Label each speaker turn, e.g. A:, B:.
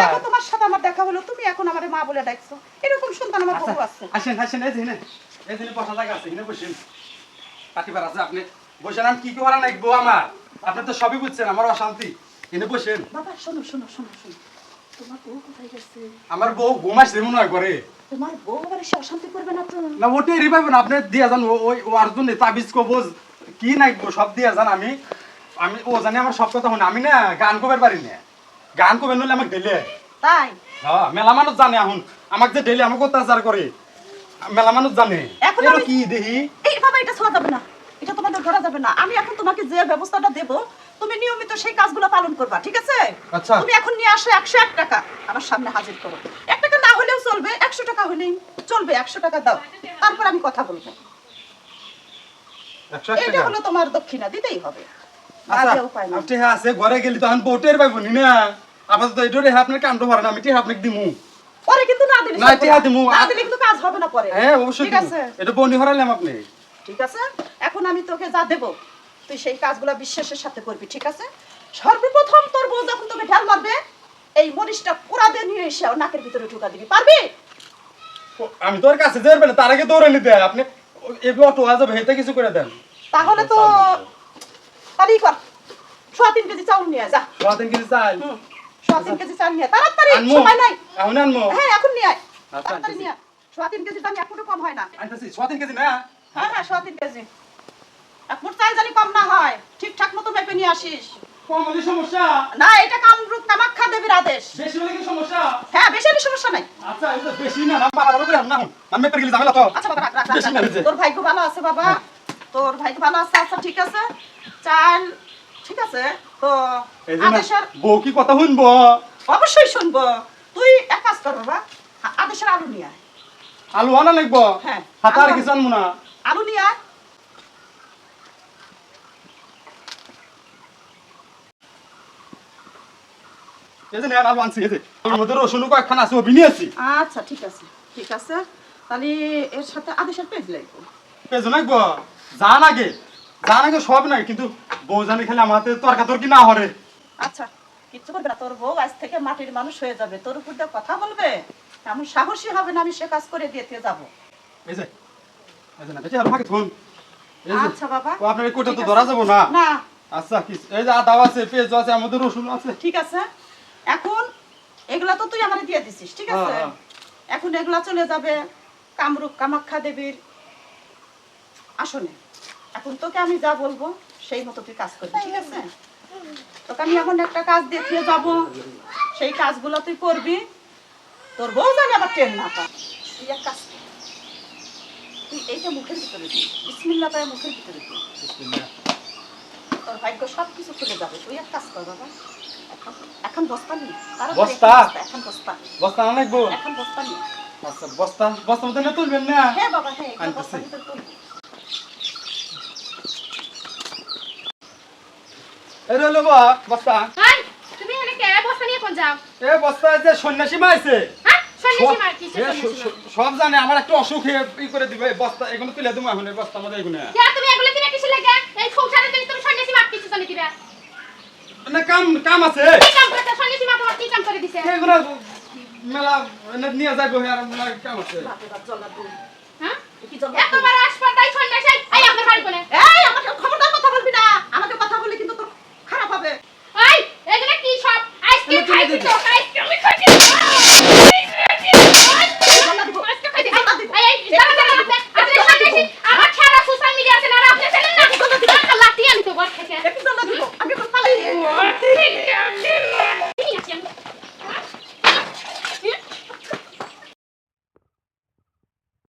A: দেখো তোমার সাথে আমার দেখা হলো তুমি এখন আমারে মা বলে ডাকছো। এরকম সন্তান আমার
B: আচ্ছা,
A: বহু আছে।
B: আসেন আসেন এই এই যে বসা জায়গা আছে এখানে বসেন। পাটিবার আছে আপনি বসেন আমি কি কি করা নাকবো আমার? আপনি তো সবই বুঝছেন আমার অশান্তি। এখানে বসেন।
A: বাবা শোনো শোনো শোনো শোনো। তোমার বউ কোথায় গেছে?
B: আমার বউ ঘুমাইছে মনে হয় করে
A: তোমার বউ আবার সে অশান্তি করবে না তো?
B: না ওটাই রিভাইব না আপনি দিয়া যান ও- ওই ও জন্য তাবিজ কবজ কি সব দিয়া যান আমি আমি ও জানি আমার সব কথা শুনে আমি না গান কবের পারি না। গান কবের নলে আমাকে দিলে।
A: তাই?
B: হ্যাঁ মেলা মানুষ জানে এখন আমাকে যে ডেলি আমাকে অত্যাচার করে মেলা মানুষ জানে।
A: এখন
B: কি দেখি
A: এই বাবা এটা ছোঁয়া যাবে না। এটা তোমাদের ধরা যাবে না। আমি এখন তোমাকে যে ব্যবস্থাটা দেব তুমি নিয়মিত সেই কাজগুলো পালন করবা ঠিক আছে?
B: আচ্ছা।
A: তুমি এখন নিয়ে আসো একশো এক টাকা। আমার সামনে হাজির করো। এক টাকা না হলেও চলবে একশো টাকা হলেই চলবে একশো টাকা দাও। তারপর আমি কথা বলব। এটা হলো তোমার দক্ষিণা দিতেই হবে।
B: আচ্ছা
A: না।
B: হ্যাঁ আছে ঘরে গেলি তখন বউটের পাইব নি না? আপাতত এটা রেহা আপনার কাণ্ড ভরে না আমি টিহা আপনাকে দিমু।
A: পরে কিন্তু না দিলে
B: না,
A: চলবে
B: দিমু।
A: না দিলে কিন্তু কাজ হবে না পরে।
B: হ্যাঁ অবশ্যই
A: ঠিক আছে?
B: এটা বনি হরালাম আপনি।
A: ঠিক আছে? এখন আমি তোকে যা দেব তুই সেই কাজগুলো বিশ্বাসের সাথে করবি ঠিক আছে? সর্বপ্রথম তোর বউ যখন তোকে ঢাল মারবে এই মরিচটা পুরা দিয়ে নিয়ে এসে নাকের ভিতরে ঢুকা দিবি। পারবি?
B: আমি তোর কাছে যাবেন তার আগে দৌড়ে নিতে। আপনি এবার অটো আজ হেতে কিছু করে দেন।
A: তাহলে তো তাড়াতাড়ি কর। সোয়া তিন কেজি চাউল নিয়ে যা।
B: সারাদিন কিছু চাই
A: হুম সোয়া তিন কেজি চাল নিয়ে। তাড়াতাড়ি সময় নাই।
B: এখন আনমু?
A: হ্যাঁ এখন নিয়ে আয়।
B: আচ্ছা,
A: তাড়াতাড়ি। নিয়ে। সোয়া তিন কেজি দাম এখনও কম হয় না।
B: আনতেছি। কেজি না?
A: হ্যাঁ হ্যাঁ সোয়া তিন কেজি। এক মোট চাল জানি কম না হয়। ঠিকঠাক মতো মেপে নিয়ে আসিস।
B: কম হলে সমস্যা?
A: না এটা কামরূপ কামাখ্যা দেবীর আদেশ।
B: বেশি হলে কি সমস্যা?
A: হ্যাঁ বেশি হলে সমস্যা নাই।
B: আচ্ছা এটা বেশি না না বাড়াবো করে না আমি। পেরে গেলে ঝামেলা তো।
A: আচ্ছা বাবা রাখ রাখ রাখ,
B: বেশি না
A: রাখ।
B: হয়েছে।
A: তোর ভাগ্য ভালো আছে বাবা। তোর ভাগ্য ভালো আছে আচ্ছা ঠিক আছে। চাল ঠিক আছে? তো
B: যে
A: আদেশের
B: বউ কি কথা শুনব?
A: অবশ্যই শুনব। তুই এক কাজ কর বাবা আদেশের আলু নিয়ে আয়।
B: আলু আনা লাগবো?
A: হ্যাঁ।
B: হাতে আর
A: আলু-
B: না।
A: আলু নিয়ে আয়।
B: যে যে।
A: আচ্ছা ঠিক আছে ঠিক আছে। তাহলে এর সাথে আদেশের পেজ লাগবে।
B: পেঁয়াজ লাগবো? জান আগে জান আগে সব নাই কিন্তু বউ জানি খালি আমার হাতে তর্কা তর্কি না হরে।
A: আচ্ছা কিচ্ছু করবে না তোর বউ আজ থেকে মাটির মানুষ হয়ে যাবে তোর উপর দিয়ে কথা বলবে? এমন সাহসী হবে না আমি সে কাজ করে দিয়ে যাব।
B: এই যে এই যে না বেটি আর ফাঁকে যে
A: আচ্ছা বাবা
B: ও আপনার কোটা তো ধরা
A: আছে।
B: যাব না?
A: না।
B: আচ্ছা কি এই যে আদা আছে পেঁয়াজ আছে আমাদের রসুন আছে।
A: ঠিক আছে। এখন এগুলা তো তুই আমারে দিয়ে দিছিস ঠিক আছে?
B: হ্যাঁ, হ্যাঁ।
A: এখন এগুলা চলে যাবে কামরূপ কামাখ্যা দেবীর আসনে। এখন তোকে আমি যা বলব সেই মতো তুই কাজ করবি ঠিক আছে? তোকে আমি এখন একটা কাজ দেখিয়ে যাব। সেই কাজগুলো তুই করবি। তোর বউ জানি আবার ট্রেন না পা তুই এক কাজ তুই এইটা মুখের ভিতরে দিই বিসমিল্লা পায় মুখের ভিতরে দিই তোর ভাগ্য সব কিছু খুলে যাবে। তুই এক কাজ কর বাবা। এখন- বস্তা নি।
B: বস্তা?
A: এখন বস্তা।
B: বস্তা আনা লাগবো
A: এখন বস্তা নি।
B: আচ্ছা বস্তা বস্তা মধ্যে তুলবেন না?
A: হ্যাঁ বাবা হ্যাঁ এগুলো
B: আনতেছি। এই রইল বস্তা।
C: হাই তুমি এখানে কে বস্তা নিয়ে কোন যাও।
B: এ বস্তা যে সন্ন্যাসী মাইছে
C: হ্যাঁ সন্ন্যাসী
B: সব-
C: সন্ন্যাসী
B: জানে আমার একটা অসুখ ই করে দিবে বস্তা এগুলো তুলে দেবো এখন বস্তা মধ্যে এগুলো।
C: মার তুমি এগুলো দিবে কিসে লাগে? এই সংসারে তুমি তুমি সন্ন্যাসী মার কিসে চলে দিবে
B: না কাম কাম আছে।
C: কি কাম করতে সন্ন্যাসী মা তোমার কি কাম করে দিছে?
B: এগুলো মেলা এনে নিয়ে যাইবো আর মেলা কাম আছে।
C: হ্যাঁ?
A: কি
C: এতবার আসপাতাই সন্ন্যাসী এই আপনার বাড়ি কোনে?